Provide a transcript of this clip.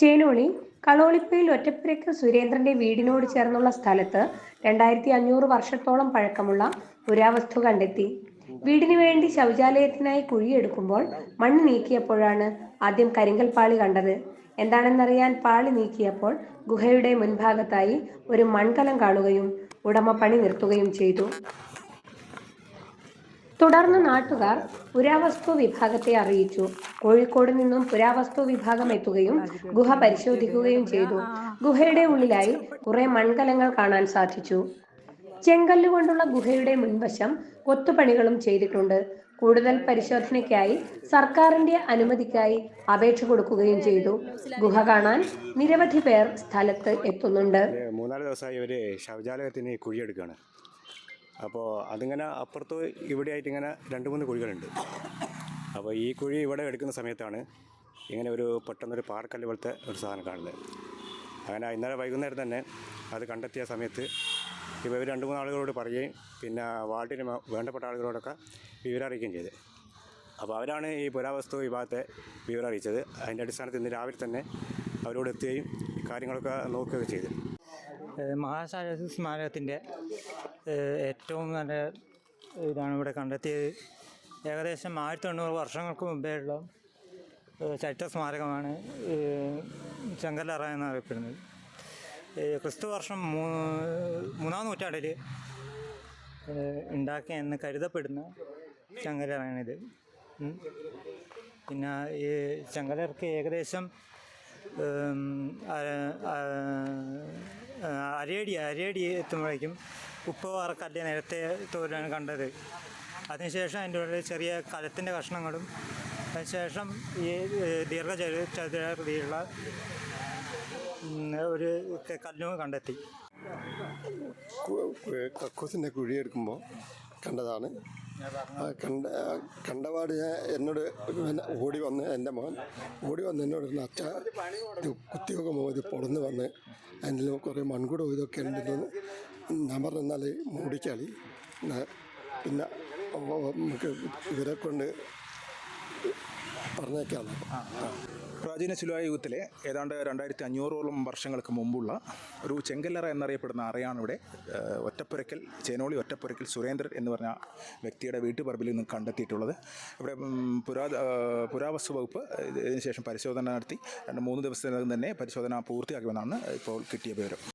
ചേനോളി കളോളിപ്പയിൽ ഒറ്റപ്പുരയ്ക്ക് സുരേന്ദ്രന്റെ വീടിനോട് ചേർന്നുള്ള സ്ഥലത്ത് രണ്ടായിരത്തി അഞ്ഞൂറ് വർഷത്തോളം പഴക്കമുള്ള പുരാവസ്തു കണ്ടെത്തി. വീടിന് വേണ്ടി ശൗചാലയത്തിനായി കുഴിയെടുക്കുമ്പോൾ മണ്ണ് നീക്കിയപ്പോഴാണ് ആദ്യം കരിങ്കൽ പാളി കണ്ടത്. എന്താണെന്നറിയാൻ പാളി നീക്കിയപ്പോൾ ഗുഹയുടെ മുൻഭാഗത്തായി ഒരു മൺകലം കാണുകയും ഉടമ പണി നിർത്തുകയും ചെയ്തു. തുടർന്ന് നാട്ടുകാർ പുരാവസ്തു വിഭാഗത്തെ അറിയിച്ചു. കോഴിക്കോട് നിന്നും പുരാവസ്തു വിഭാഗം എത്തുകയും ഗുഹ പരിശോധിക്കുകയും ചെയ്തു. ഗുഹയുടെ ഉള്ളിലായി കുറെ മൺകലങ്ങൾ കാണാൻ സാധിച്ചു. ചെങ്കല്ല് കൊണ്ടുള്ള ഗുഹയുടെ മുൻവശം കൊത്തുപണികളും ചെയ്തിട്ടുണ്ട്. കൂടുതൽ പരിശോധനയ്ക്കായി സർക്കാരിന്റെ അനുമതിക്കായി അപേക്ഷ കൊടുക്കുകയും ചെയ്തു. ഗുഹ കാണാൻ നിരവധി പേർ സ്ഥലത്ത് എത്തുന്നുണ്ട്. മൂന്നാൽ ദിവസമായി ശൗചാലയത്തിന് കുഴിയെടുക്കുകയാണ്. അപ്പോൾ അതിങ്ങനെ അപ്പുറത്ത് ഇവിടെയായിട്ട് ഇങ്ങനെ രണ്ട് മൂന്ന് കുഴികളുണ്ട്. അപ്പോൾ ഈ കുഴി ഇവിടെ എടുക്കുന്ന സമയത്താണ് ഇങ്ങനെ ഒരു പെട്ടെന്നൊരു പാറക്കല്ല് പോലത്തെ ഒരു സാധനം കാണുന്നത്. അങ്ങനെ ഇന്നലെ വൈകുന്നേരം തന്നെ അത് കണ്ടെത്തിയ സമയത്ത് ഇവർ രണ്ട് മൂന്ന് ആളുകളോട് പറയുകയും പിന്നെ വാർഡിന് വേണ്ടപ്പെട്ട ആളുകളോടൊക്കെ വിവരം അറിയിക്കുകയും ചെയ്ത്. അപ്പോൾ അവരാണ് ഈ പുരാവസ്തു വിഭാഗത്തെ വിവരം അറിയിച്ചത് അതിന്റെ അടിസ്ഥാനത്തിൽ ഇന്ന് രാവിലെ തന്നെ അവരോട് എത്തുകയും കാര്യങ്ങളൊക്കെ നോക്കുകയൊക്കെ ചെയ്തു. മഹാസാരഥി സ്മാരകത്തിന്റെ ഏറ്റവും നല്ല ഇതാണ് ഇവിടെ കണ്ടെത്തിയത്. ഏകദേശം ആയിരത്തി തൊണ്ണൂറ് വർഷങ്ങൾക്ക് മുമ്പേ ഉള്ള ചരിത്ര സ്മാരകമാണ് ചെങ്കല്ലറ എന്നറിയപ്പെടുന്നത്. ക്രിസ്തു വർഷം മൂ മൂന്നാം നൂറ്റാണ്ടിൽ ഉണ്ടാക്കിയ എന്ന് കരുതപ്പെടുന്ന ചെങ്കലറാണിത്. പിന്നെ ഈ ചെങ്കലർക്ക് ഏകദേശം അരയടി അരയടി എത്തുമ്പോഴേക്കും ഉപ്പ് കല്ല് നേരത്തെ തോരാണ് കണ്ടത്. അതിനുശേഷം അതിന്റെ ഉള്ളിൽ ചെറിയ കലത്തിന്റെ കഷ്ണങ്ങളും അതിനുശേഷം ഈ ദീർഘ ദീർഘചതു ചതുരാകൃതിയിലുള്ള ഒരു കല്ലും കണ്ടെത്തി. കക്കൂസിന്റെ കുഴിയെടുക്കുമ്പോൾ കണ്ടതാണ്. കണ്ട കണ്ടപാട് ഞാൻ എന്നോട് ഓടി വന്ന് എന്റെ മോൻ ഓടി വന്ന് എന്നോട് അച്ഛ കുത്തിയൊക്കെ മോ ഇത് പൊളന്ന് വന്ന് അതിൽ കുറേ മൺകുടവും ഇതൊക്കെ ഉണ്ടെന്ന് ഞാൻ പറഞ്ഞാൽ മൂടിച്ചാളി പിന്നെ നമുക്ക് ഇവരെ കൊണ്ട് പറഞ്ഞേക്കാമല്ലോ. പ്രാചീന ശിലായുഗത്തിലെ ഏതാണ്ട് രണ്ടായിരത്തി അഞ്ഞൂറോളം വർഷങ്ങൾക്ക് മുമ്പുള്ള ഒരു ചെങ്കല്ലറ എന്നറിയപ്പെടുന്ന അറയാണ് ഇവിടെ ഒറ്റപ്പുരക്കൽ ചേനോളി ഒറ്റപ്പുരയ്ക്കൽ സുരേന്ദ്രൻ എന്ന് പറഞ്ഞ വ്യക്തിയുടെ വീട്ടുപറമ്പിൽ നിന്ന് കണ്ടെത്തിയിട്ടുള്ളത്. ഇവിടെ പുരാ പുരാവസ്തു വകുപ്പ് ഇതിനുശേഷം പരിശോധന നടത്തി രണ്ട് മൂന്ന് ദിവസത്തിനകം തന്നെ പരിശോധന പൂർത്തിയാക്കുമെന്നാണ് ഇപ്പോൾ കിട്ടിയ വിവരം.